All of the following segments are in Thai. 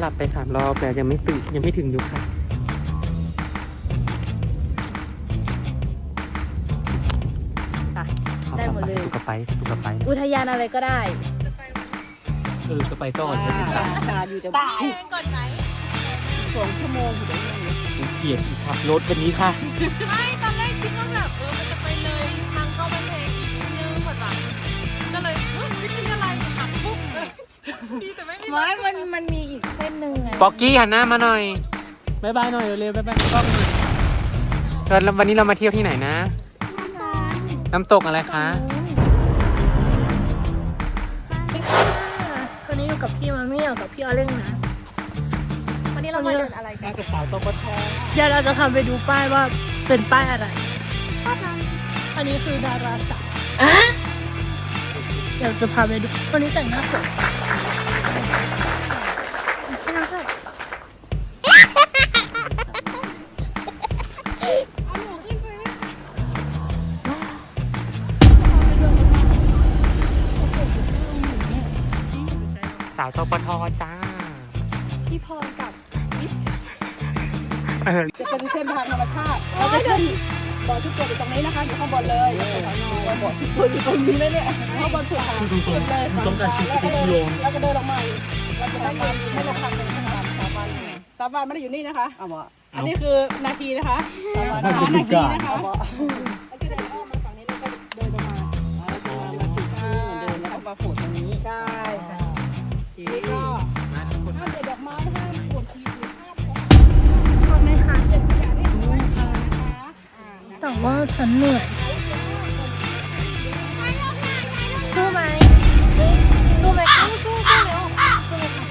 หลับไปสามรอบแต่ยังไม่ตื่นยังไม่ถึงอยู่ค่ะ ได้หมดเลย ตุกกระไปตุกกระไปอุทยานอะไรก็ได้ เออกระไปต้อนไม่ถึงตาอยู่แต่ตายก่อนไหนสองชั่วโมงอยู่ตรงนี้เกลียดอีกขับรถวันนี้ค่ะ ไม่ตอนแรกคิดว่าแบบเออมันจะไปเลยทางเข้าบ้านเพลงอีกนิดนึงหมดหวังก็เลยเฮ้ยวิทยาลัยหักปุ๊บเลยดีแต่ไม่มี ไม่มันมันมีอีกเส้นหนึ่งไงบอกกี้หันหน้ามาหน่อยบายบายหน่อยเร็วๆบายบายกล้องหน่อยเออแล้ววันนี้เรามาเที่ยวที่ไหนนะ น้ำตกอะไรคะ วันนี้อยู่กับพี่มามี่อยู่กับพี่ออเล่งนะวันนี้เรามาเดินอะไรกันมากับสาวตปทเดี๋ยวเราจะทำไปดูป้ายว่าเป็นป้ายอะไร อันนี้คือดาราสาวเดี๋ยวจะพาไปดูวันนี้แต่งหน้าสวย สาวตปทจ้า พี่พรกับเออจะเป็นเส้นทางธรรมชาติเราจะขึ้น บ่อที่เกิดอยู่ตรงนี้นะคะอยู่ข้างบนเลยบ่อที่เกิดอยู่ตรงนี้เลยเนี่ยข้างบนสุดทางสุดเลยต้องการจุดแล้วก็ทุกเดินโยมเราจะเดินลงมาอีกเราจะได้ยืนให้ลงทางเป็นสามวันสามวันสามวันไม่ได้อยู่นี่นะคะอันนี้คือนาทีนะคะสามวันนาทีนะคะ แต่ว่าฉันเหนื่อยสู้ไหมสู้ไหมสู้สู้สู้เร็วสู้เลยค่ะ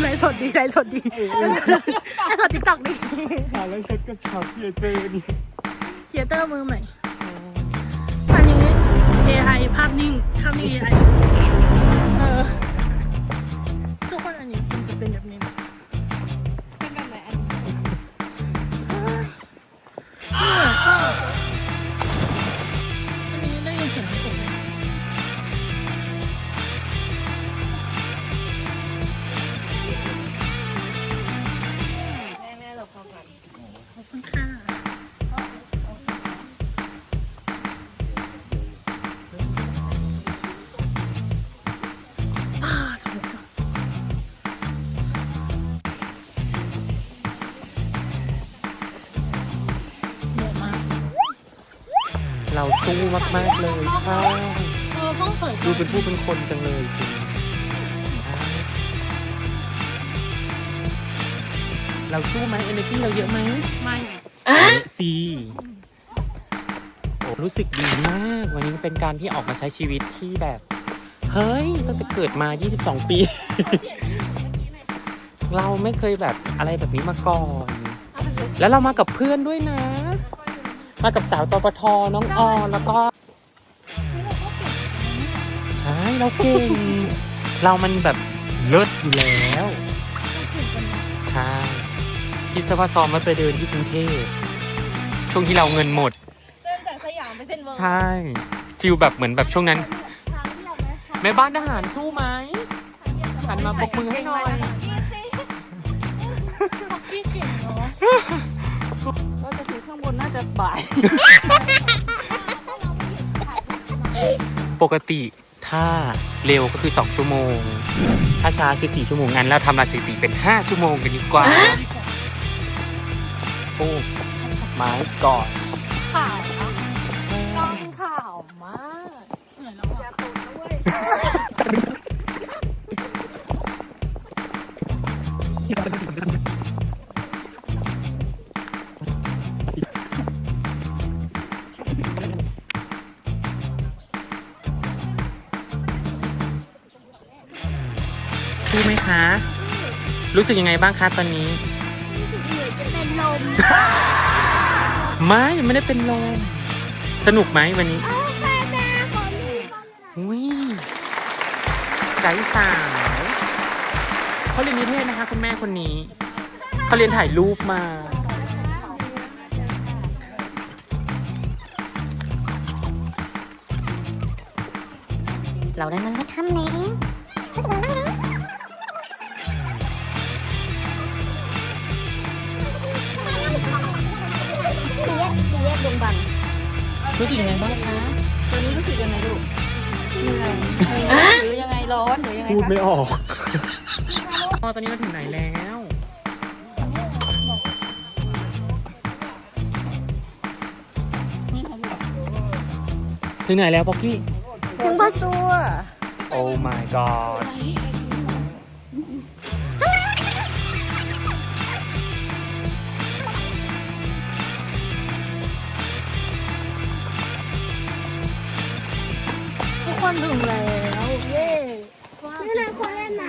ไลฟ์สดดีไลฟ์สดดีไลฟ์สดติ๊กต็อกดีสาวแล้วฉันก็สาวเพียเจอนี่เคียเตอร์มือใหม่อันนี้ AI ภาพนิ่งภาพนิ่ง AI เราสู้มากๆเลยค่ะเออต้องสวยดูเป็นผู้เป็นคนจังเลยคุณเราสู้ไหม energy เราเยอะไหมไม่สีโอ้รู้สึกดีมาก วันนี้เป็นการที่ออกมาใช้ชีวิตที่แบบ เฮ้ยตั้งแต่เกิดมา 22 ปี เราไม่เคยแบบอะไรแบบนี้มาก่อน แล้วเรามากับเพื่อนด้วยนะ มากับสาวตปทน้องออนแล้วก็ ใช่เราเก่ง เรามันแบบเลิศอยู่แล้วใช่คิดซะว่าซ้อมมาไปเดินที่กรุงเทพช่วงที่เราเงินหมด เดินจากสยามไปเส้นเวิร์ใช่ฟิลแบบเหมือนแบบช่วงนั้น แม่บ้านทหารสู้ไหมหันมาบกมือให้หน่อย จะบ่าย ปกติถ้าเร็วก็คือ 2 ชั่วโมง ถ้าช้าคือ 4 ชั่วโมงงั้นเราทำลายสถิติเป็น 5 ชั่วโมงกันดีกว่า โอ้ไม้กอดข่าว สู้ไหมคะ รู้สึกยังไงบ้างคะตอนนี้เป็นลมไม่ไม่ได้เป็นลม สนุกไหมวันนี้แม่แม่ขอมีอุ้ยไกด์สาวเขาเรียนนิเทศนะคะ คุณแม่คนนี้เขาเรียนถ่ายรูปมา เราได้นั่งรถถ้ำแล้วรู้สึกยังไงบ้าง คะตอนนี้รู้สึกยังไงลูกเหนื่อยหรือยังไงร้อนหรือยังไงพูดคะไม่ออกอ๋อตอนนี้เราถึงไหนแล้วถึงไหนแล้วป๊อกกี้ ถึงบ้านตัวโอ้ my god คนถึงแล้ว เย้นี่นายคนเล่นน้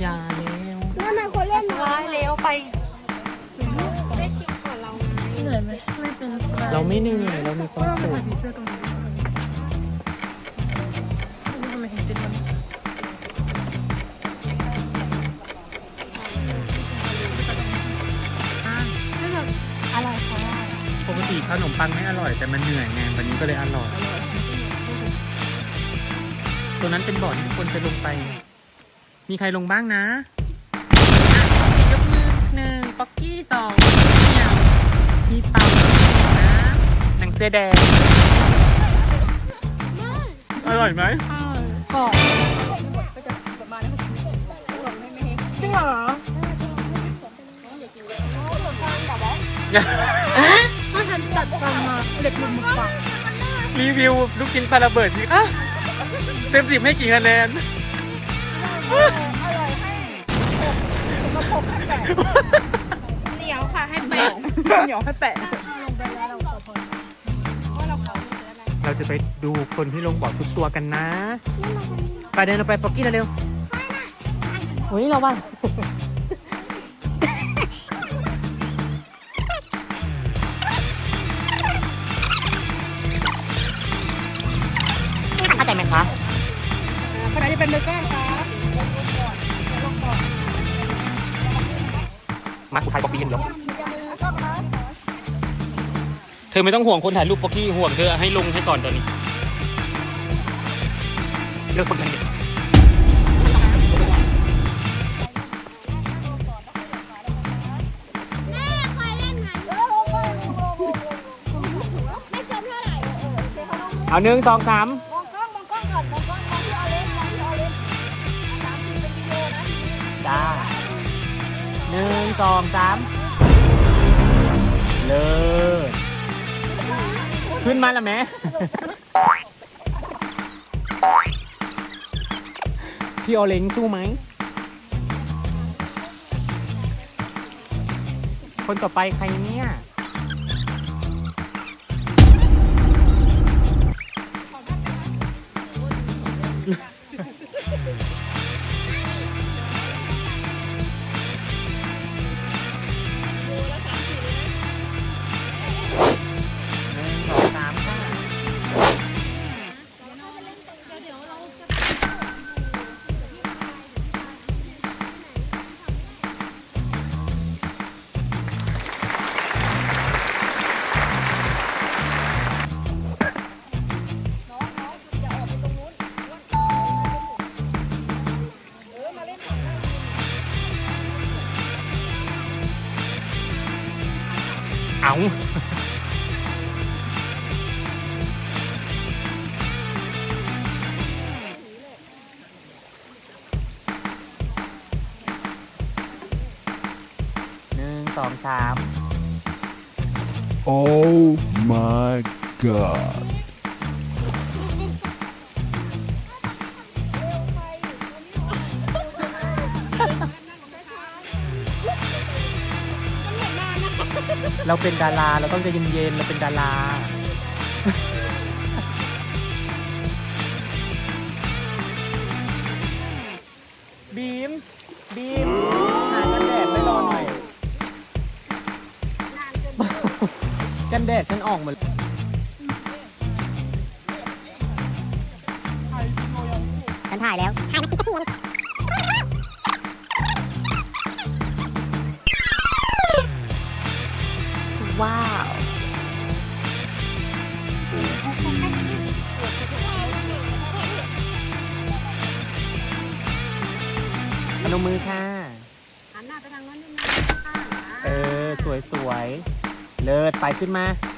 อย่าแล้วำนั่นนายคนเล่นน้ว้ายเร็วไปเหนื่อยไหมไม่เป็นไรเราไม่เหนื่อยเรามีความเราไปสุขถ่ายผีเสื้อตรงนี้ทำไมเห็นเป็นมันอะไม่แบบอร่อยค่ะปกติขนมปังไม่อร่อยแต่มันเหนื่อยไงวันนี้ก็เลยอร่อย ตัวนั้นเป็นบ่อที่ทุกคนจะลงไป มีใครลงบ้างนะอะยกมือหนึ่งป๊อกกี้สองเนี่ยพี่เปานะหนังเสื้อแดง อร่อยไหมกรอบจริงเหรอถ้าฉันตัดฟันมาเหล็กหลุดหมดปากรีวิวลูกชิ้นปลาระเบิดสิคะ เต็มสิบให้กี่คะแนนเหนียวค่ะให้แปะเหนียวให้แปะเราจะไปดูคนที่ลงบ่อชุดตัวกันนะ ไปเดินเราไปป๊อกกี้เร็วๆโอ้ยเราบ้าง เป็นมือกล้องค่ะมากูถ่ายป๊อกกี้อย่างเดียวเธอไม่ต้องห่วงคนถ่ายรูปป๊อกกี้ห่วงเธอให้ลงให้ก่อนตอนนี้เลิกคนกันเด็กเอาหนึ่งสองสาม สองสามเลิศขึ้นมาแล้วแม่พี่โอเล้งสู้ไหม คนต่อไปใครเนี่ย เอาหนึ่งสองสาม Oh my god. เราเป็นดาราเราต้องใจเย็นๆเราเป็นดารา บีม บีมหากันแดดไม่รอหน่อย กันแดดฉันออกหมดฉันถ่ายแล้ว ถ่ายมาสิบนาที นมมือค่ะ หันหน้าไปทางนั้นนิดนึงเออ สวยสวยๆเลิศ ไปขึ้นมาเ